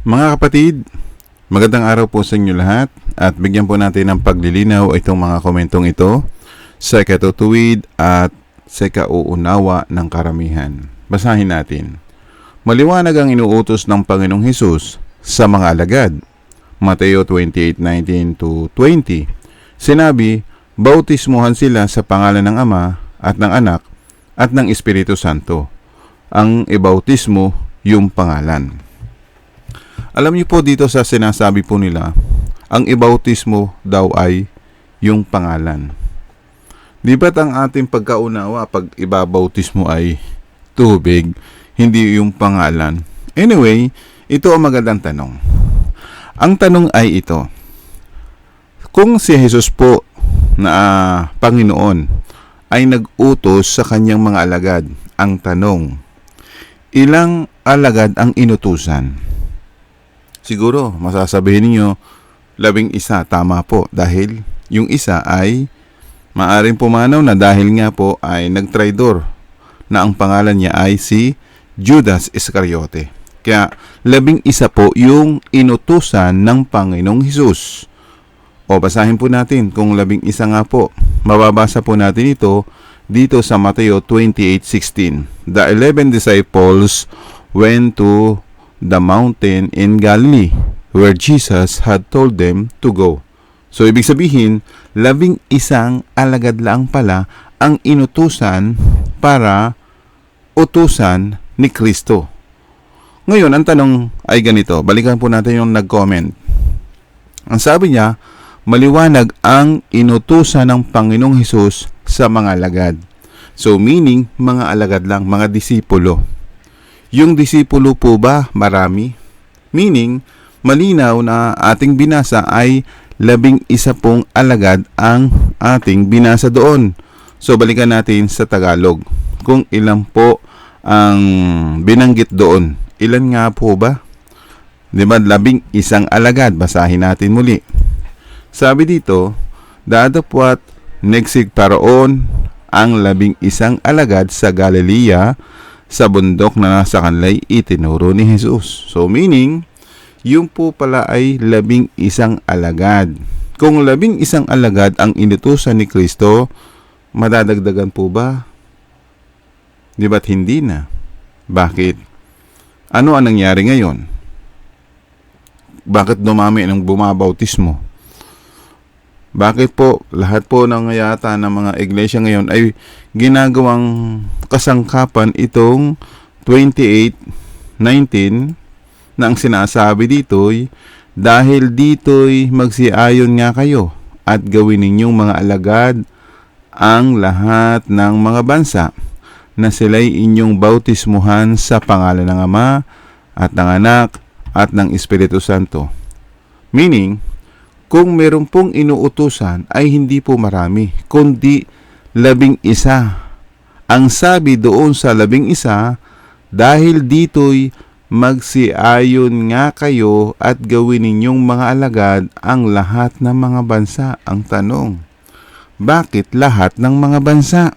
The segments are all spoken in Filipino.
Mga kapatid, magandang araw po sa inyo lahat at bigyan po natin ng paglilinaw itong mga komentong ito sa katutuwid at sa kauunawa ng karamihan. Basahin natin. Maliwanag ang inuutos ng Panginoong Hesus sa mga alagad. Mateo 28:19 to 20. Sinabi, bautismuhan sila sa pangalan ng Ama at ng Anak at ng Espiritu Santo. Ang ibautismo yung pangalan. Alam niyo po dito sa sinasabi po nila, ang ibautismo daw ay yung pangalan. Di ba't ang ating pagkaunawa pag ibabautismo ay tubig, hindi yung pangalan? Anyway, ito ang magandang tanong. Ang tanong ay ito. Kung si Jesus po na ah, Panginoon ay nag-utos sa kanyang mga alagad, ang tanong, ilang alagad ang inutusan? Siguro, masasabihin ninyo, labing isa, tama po. Dahil yung isa ay maaring pumanaw na dahil nga po ay nagtraidor na ang pangalan niya ay si Judas Iscariote. Kaya labing isa po yung inutusan ng Panginoong Hesus. O basahin po natin kung labing isa nga po. Mababasa po natin ito dito sa Mateo 28:16. The eleven disciples went to the mountain in Galilee where Jesus had told them to go. So ibig sabihin, labing isang alagad lang pala ang inutusan para utusan ni Kristo. Ngayon, ang tanong ay ganito. Balikan po natin yung nag-comment. Ang sabi niya, maliwanag ang inutusan ng Panginoong Hesus sa mga alagad. So meaning, mga alagad lang, mga disipulo. Yung disipulo po ba marami? Meaning, malinaw na ating binasa ay labing isa pong alagad ang ating binasa doon. So balikan natin sa Tagalog. Kung ilan po ang binanggit doon. Ilan nga po ba? Di ba labing isang alagad? Basahin natin muli. Sabi dito, dadapwat negsig paraon ang labing isang alagad sa Galilea sa bundok na nasa kanlay itinuro ni Jesus. So meaning, yung po pala ay labing isang alagad. Kung labing isang alagad ang inutusan ni Kristo, madadagdagan po ba? Di ba't hindi na? Bakit? Ano ang nangyari ngayon? Bakit dumami ng bumabautismo? Bakit po lahat po ng yata ng mga iglesia ngayon ay ginagawang kasangkapan itong 28.19 na ang sinasabi dito'y dahil dito'y magsiayon nga kayo at gawin ninyong mga alagad ang lahat ng mga bansa na sila'y inyong bautismuhan sa pangalan ng Ama at ng Anak at ng Espiritu Santo. Meaning, kung meron pong inuutusan ay hindi po marami, kundi labing isa. Ang sabi doon sa labing isa, dahil dito'y magsiayon nga kayo at gawin ninyong mga alagad ang lahat ng mga bansa. Ang tanong, bakit lahat ng mga bansa?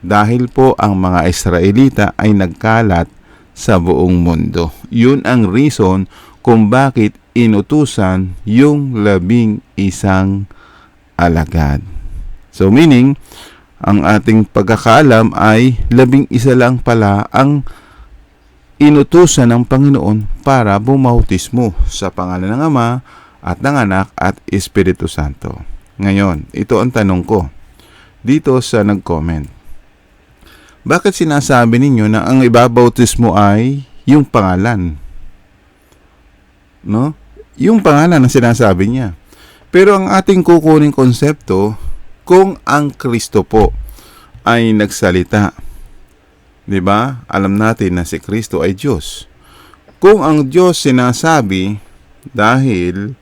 Dahil po ang mga Israelita ay nagkalat sa buong mundo. Yun ang reason kung bakit inutusan yung labing isang alagad. So meaning, ang ating pagkakaalam ay labing isa lang pala ang inutusan ng Panginoon para bumautismo sa pangalan ng Ama at ng Anak at Espiritu Santo. Ngayon, ito ang tanong ko dito sa nag-comment. Bakit sinasabi ninyo na ang ibabautismo ay yung pangalan? No? Yung pangalan ang sinasabi niya. Pero ang ating kukuning konsepto, kung ang Kristo po ay nagsalita, 'di ba? Alam natin na si Kristo ay Diyos. Kung ang Diyos sinasabi dahil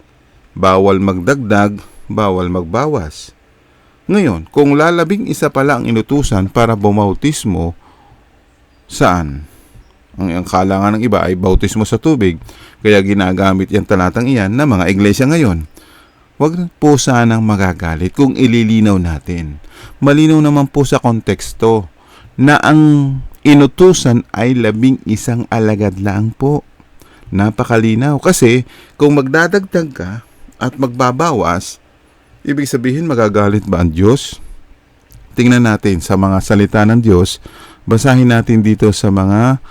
bawal magdagdag, bawal magbawas. Ngayon, kung lalabing isa pala ang inutusan para bumautismo, saan? Ang, ang kalangan ng iba ay bautismo sa tubig, kaya ginagamit yung talatang iyan ng mga iglesia ngayon. Huwag po sanang magagalit kung ililinaw natin. Malinaw naman po sa konteksto na ang inutusan ay labing isang alagad lang po. Napakalinaw. Kasi kung magdadagdag ka at magbabawas, ibig sabihin magagalit ba ang Diyos? Tingnan natin sa mga salita ng Diyos. Basahin natin dito sa mga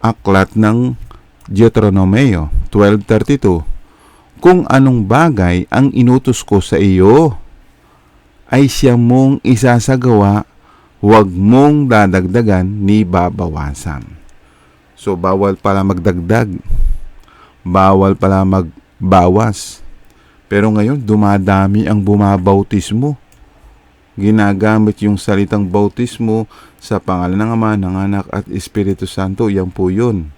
aklat ng Deuteronomeo 12.32 Kung anong bagay ang inutos ko sa iyo, ay siya mong isasagawa, huwag mong dadagdagan ni babawasan. So, bawal pala magdagdag. Bawal pala magbawas. Pero ngayon, dumadami ang bumabautismo. Ginagamit yung salitang bautismo sa pangalan ng Ama, ng Anak at Espiritu Santo. Yan po yun.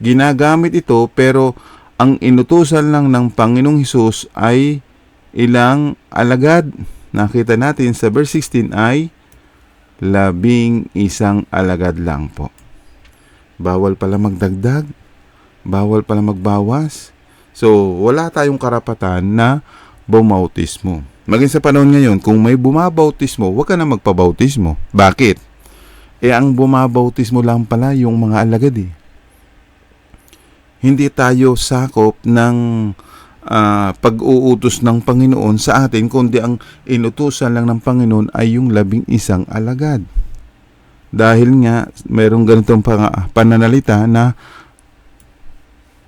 Ginagamit ito pero ang inutusan lang ng Panginoong Hesus ay ilang alagad. Nakita natin sa verse 16 ay labing isang alagad lang po. Bawal pala magdagdag. Bawal pala magbawas. So, wala tayong karapatan na bumautismo. Maging sa panahon ngayon, kung may bumabautismo, huwag ka na magpabautismo. Bakit? Eh, ang bumabautismo lang pala yung mga alagad eh. Hindi tayo sakop ng ah, pag-uutos ng Panginoon sa atin, kundi ang inutusan lang ng Panginoon ay yung labing isang alagad. Dahil nga, mayroong ganitong pananalita na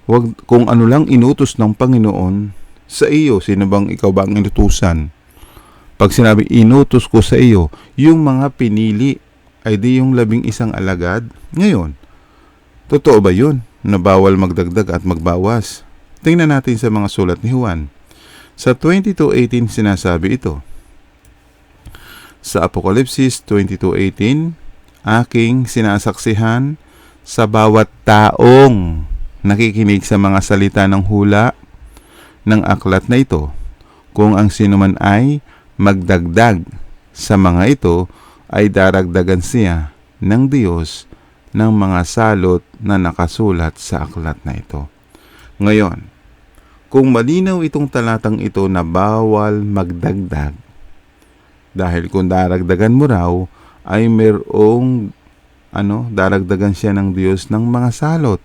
wag, kung ano lang inutos ng Panginoon sa iyo, sino bang ikaw ba ang inutusan? Pag sinabi, inutos ko sa iyo, yung mga pinili ay di yung labing isang alagad. Ngayon, totoo ba yun na bawal magdagdag at magbawas? Tingnan natin sa mga sulat ni Juan. Sa 22.18 sinasabi ito. Sa Apokalipsis 22.18, aking sinasaksihan sa bawat taong nakikinig sa mga salita ng hula ng aklat na ito. Kung ang sinuman ay magdagdag sa mga ito, ay daragdagan siya ng Diyos ng mga salot na nakasulat sa aklat na ito. Ngayon, kung malinaw itong talatang ito na bawal magdagdag, dahil kung daragdagan mo raw, ay mayroong ano, daragdagan siya ng Diyos ng mga salot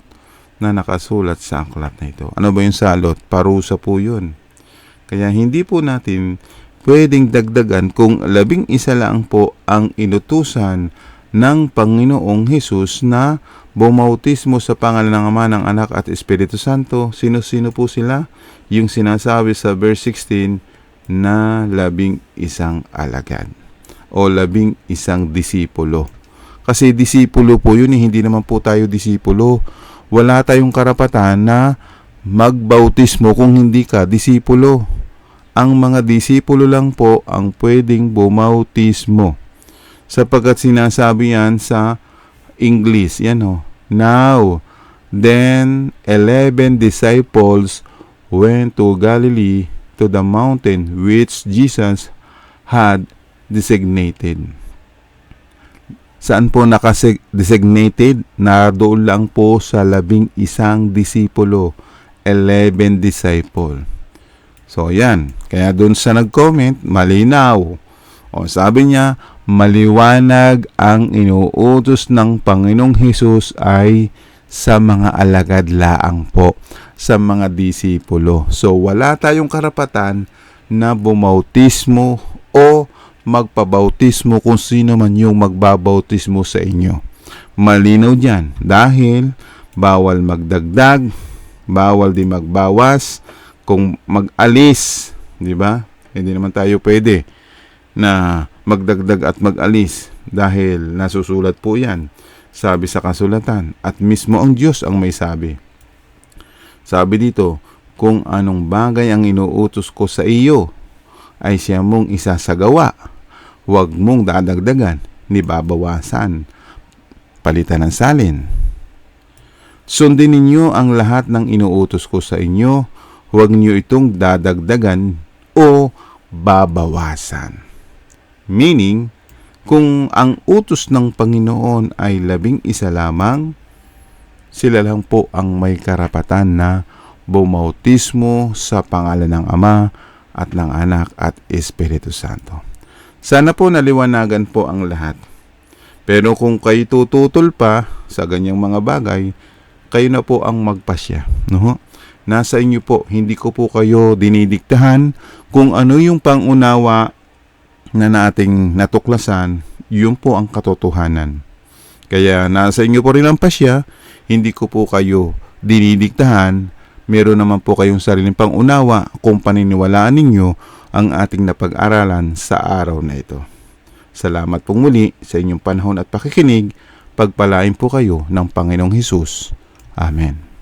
na nakasulat sa aklat na ito. Ano ba yung salot? Parusa po yun. Kaya hindi po natin pwedeng dagdagan kung labing isa lang po ang inutusan ng Panginoong Hesus na bumautismo sa pangalan ng Ama, ng Anak at Espiritu Santo. Sino-sino po sila? Yung sinasabi sa verse 16 na labing isang alagad o labing isang disipulo. Kasi disipulo po yun, eh, hindi naman po tayo disipulo. Wala tayong karapatan na magbautismo kung hindi ka disipulo. Ang mga disipulo lang po ang pwedeng bumautismo. Sapagkat sinasabi yan sa English, yan o. Now, then eleven disciples went to Galilee to the mountain which Jesus had designated. Saan po nakadesignated? Nardoon lang po sa labing isang disipulo, 11 disciple. So, yan. Kaya doon sa nag-comment, malinaw. O sabi niya, maliwanag ang inuutos ng Panginoong Hesus ay sa mga alagad laang po, sa mga disipulo. So, wala tayong karapatan na bumautismo o magpabautismo kung sino man yung magbabautismo sa inyo. Malinaw dyan dahil bawal magdagdag, bawal din magbawas, kung mag-alis, di ba? Hindi naman tayo pwede na magdagdag at mag-alis dahil nasusulat po yan sabi sa kasulatan at mismo ang Diyos ang may sabi. Sabi dito, kung anong bagay ang inuutos ko sa iyo ay siya mong isasagawa huwag mong dadagdagan ni babawasan. Palitan ng salin. Sundin ninyo ang lahat ng inuutos ko sa inyo, huwag niyo itong dadagdagan o babawasan. Meaning, kung ang utos ng Panginoon ay labing isa lamang, sila lang po ang may karapatan na bumautismo sa pangalan ng Ama at ng Anak at Espiritu Santo. Sana po naliwanagan po ang lahat. Pero kung kayo tututol pa sa ganyang mga bagay, kayo na po ang magpasya. No? Nasa inyo po, hindi ko po kayo dinidiktahan kung ano yung pangunawa na nating natuklasan, yun po ang katotohanan. Kaya nasa inyo po rin ang pasya, hindi ko po kayo dinidiktahan, meron naman po kayong sariling pangunawa kung paniniwalaan ninyo ang ating napag-aralan sa araw na ito. Salamat pong muli sa inyong panahon at pakikinig. Pagpalain po kayo ng Panginoong Hesus. Amen.